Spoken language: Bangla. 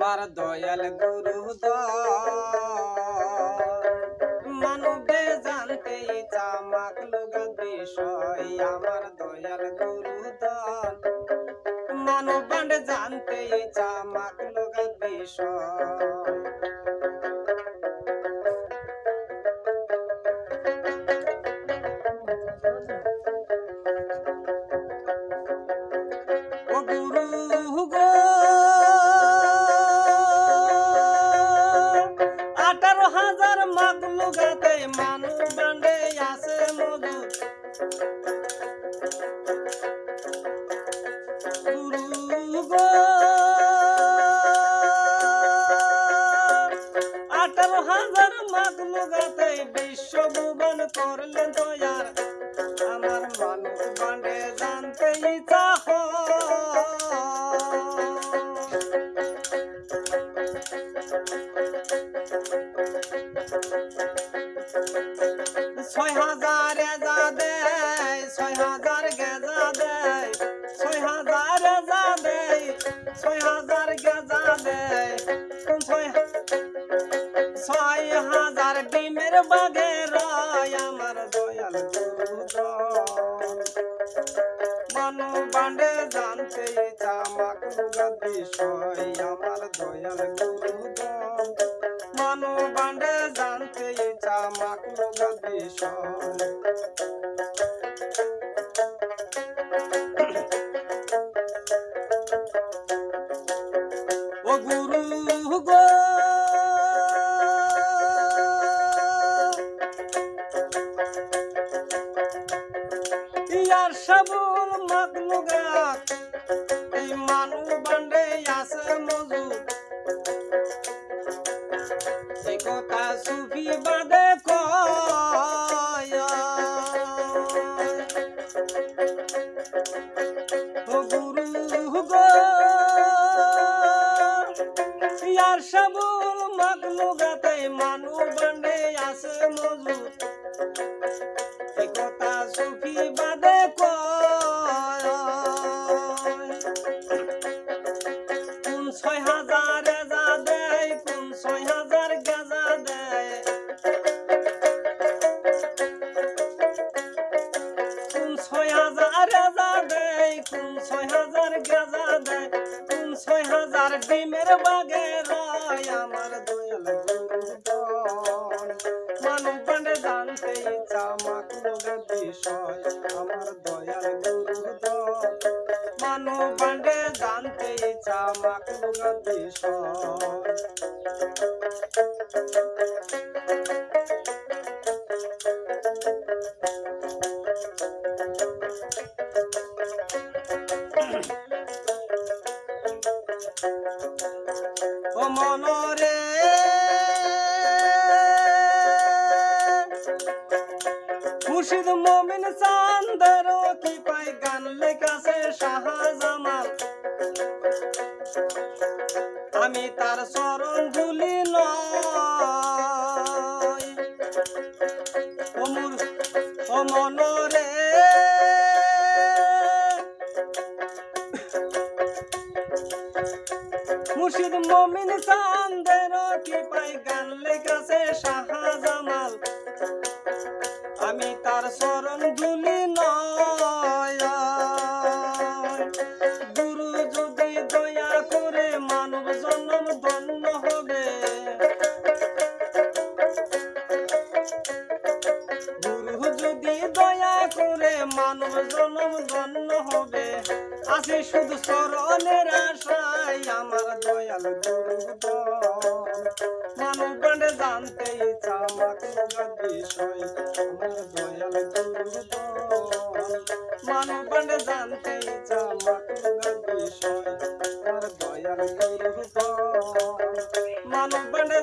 আমার দয়াল গুরু মানবে জানতে চামাক লোক বিষয় আমার দয়াল গুরু মানব জানতে চামাক লোক বিষয় গাতে মানুষ মজুদ গুরু গো আঠারো হাজার মাগলু গাতে বিশ্ব ভুবন করলেন তৈয়ার ছয় হাজার গেজা দেয়, ছয় হাজার এজা দেয়, ছয় হাজার গেজা দেয়। ছয়? ছয় হাজার ডিমের বাগে রয় আমার দয়াল। মানু বান্ডে জানতে চামাক বিষয় আমার দয়াল ইয়ার সাবুল মাগলুগাত এই মানু বান্ডে আছে মজুদ এ কথা সুফি বাদে ইয়ার সাবুল মাগলুগাতে মানু বান্ডে আছে মজুদ সুফি বাদে কোন ছয় হাজার ছয় হাজার গেজা দেয়? কোন ছয় হাজার এজা দেয়, কোন ডিমের বাগে রয় আমার আমার দয়াল গুরুদন মানু বান্ডে জানতে মুর্শিদ মমিন কি পাই গান লেখাছে শাহজামাল। আমি তার চরণ ধুলি নয়। ও মুর ও মনরে মুর্শিদ মমিন চান্দের কি পাই চরণ ধুলি গুরু যদি দয়া করে মানব জন্ম ধন্য হবে। গুরু যদি দয়া করে মানব জন্ম ধন্য হবে। আছে শুধু চরণের আশায় আমার দয়াল গুরুদন মানব পান্ডে জানতে বিষয় তার দয়ার মানব পান্ডে